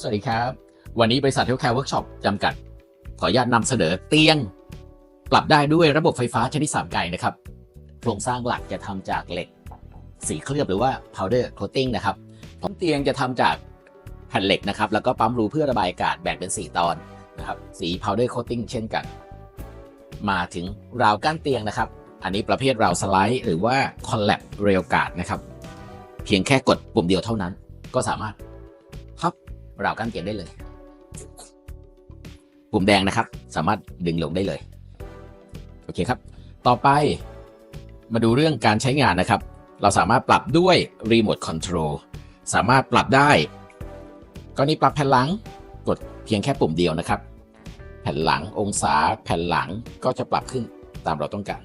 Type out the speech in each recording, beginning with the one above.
สวัสดีครับ วันนี้บริษัทเทลแคร์เวิร์กช็อปจำกัด ขออนุญาตนำเสนอเตียง ปรับได้ด้วยระบบไฟฟ้าชนิด3ไกนะครับ โครงสร้างหลักจะทำจากเหล็ก สีเคลือบหรือว่า powder coating นะครับพร้อมเตียงจะทำจากแผ่นเหล็กนะครับ แล้วก็ปั๊มรูเพื่อระบายอากาศแบ่งเป็น 4 ตอนนะครับ สี powder coating เช่นกัน มาถึงราวกั้นเตียงนะครับ อันนี้ประเภทราวสไลด์หรือว่า collapse rail guard นะครับ เพียงแค่กดปุ่มเดียวเท่านั้น ก็สามารถ พับราวกั้นเตียงได้เลย ปุ่มแดงนะครับ สามารถดึงลงได้เลย โอเคครับ ต่อไปมาดูเรื่องการใช้งานนะครับ เราสามารถปรับด้วยรีโมทคอนโทรลสามารถปรับได้กรณีปรับแผ่นหลังกดเพียงแค่ปุ่มเดียวนะครับ แผ่นหลังองศาแผ่นหลังก็จะปรับขึ้นตามเราต้องการ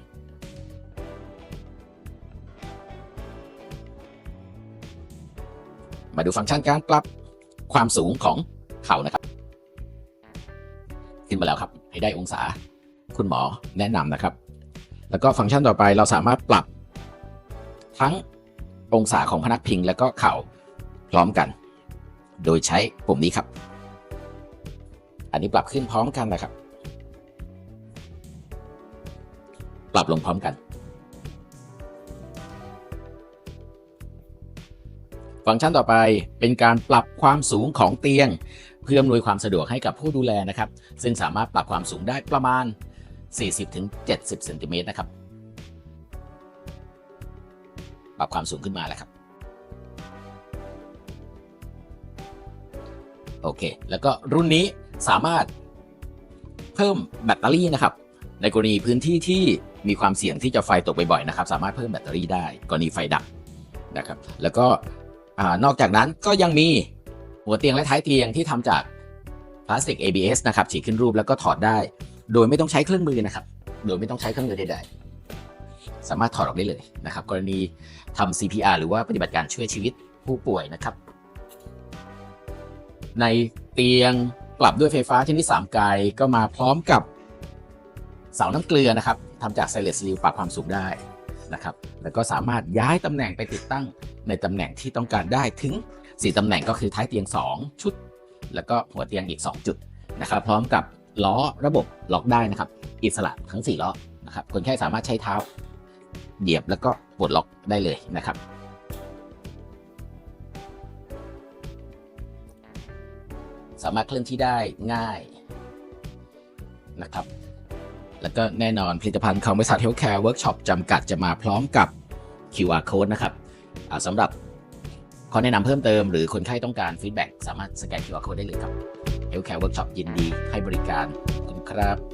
มาดูฟังก์ชันการปรับ ความสูงของเข่านะครับ ขึ้นมาแล้วครับ ให้ได้องศาคุณหมอแนะนำนะครับ แล้วก็ฟังก์ชันต่อไปเราสามารถปรับ ทั้งองศาของพนักพิง และก็เข่าพร้อมกัน โดยใช้ปุ่มนี้ครับ อันนี้ปรับขึ้นพร้อมกันนะครับ ปรับลงพร้อมกัน ฟังก์ชันต่อไปเป็นการปรับความสูงของเตียง เพื่ออำนวยความสะดวกให้กับผู้ดูแลนะครับ ซึ่งสามารถปรับความสูงได้ประมาณ 40-70 เซนติเมตรนะครับ ปรับความสูงขึ้นมาแล้วครับ โอเค แล้วก็รุ่นนี้สามารถเพิ่มแบตเตอรี่นะครับ ในกรณีพื้นที่ที่มีความเสี่ยงที่จะไฟตกบ่อยๆนะครับ สามารถเพิ่มแบตเตอรี่ได้กรณีไฟดับนะครับ แล้วก็ อนอกจากนั้นก็ยังมีหัวเตียงและท้ายเตียงที่ทำจากพลาสติก ABS นะครับฉีกขึ้นรูปแล้วก็ถอดได้ โดยไม่ต้องใช้เครื่องมือนะครับ โดยไม่ต้องใช้เครื่องมือใดๆ สามารถถอดออกได้เลยนะครับ กรณีทำ CPR หรือว่าปฏิบัติการช่วยชีวิตผู้ป่วยนะครับ ในเตียงปรับด้วยไฟฟ้าชนิด3ไกลก็มาพร้อมกับเสาน้ำเกลือนะครับทำจากไซเลสซิลปรับความสูงได้ นะครับแล้วก็สามารถย้ายตำแหน่งไปติดตั้งในตำแหน่งที่ต้องการได้ถึง 4ตำแหน่งก็คือท้ายเตียง 2 ชุด แล้วก็หัวเตียงอีก 2 จุดนะครับพร้อมกับล้อระบบล็อกได้นะครับ อิสระทั้ง 4 ล้อนะครับคนไข้สามารถใช้เท้า เหยียบแล้วก็ปลดล็อกได้เลยนะครับสามารถเคลื่อนที่ได้ง่ายนะครับ แล้วก็แน่นอนผลิตภัณฑ์ของบริษัท Healthcare Workshop จำกัดจะมาพร้อมกับ QR code นะครับสำหรับข้อแนะนำเพิ่มเติมหรือคนไข้ต้องการฟีดแบ็กสามารถสแกน QR code ได้เลยครับ Healthcare Workshop ยินดีให้บริการคุณครับ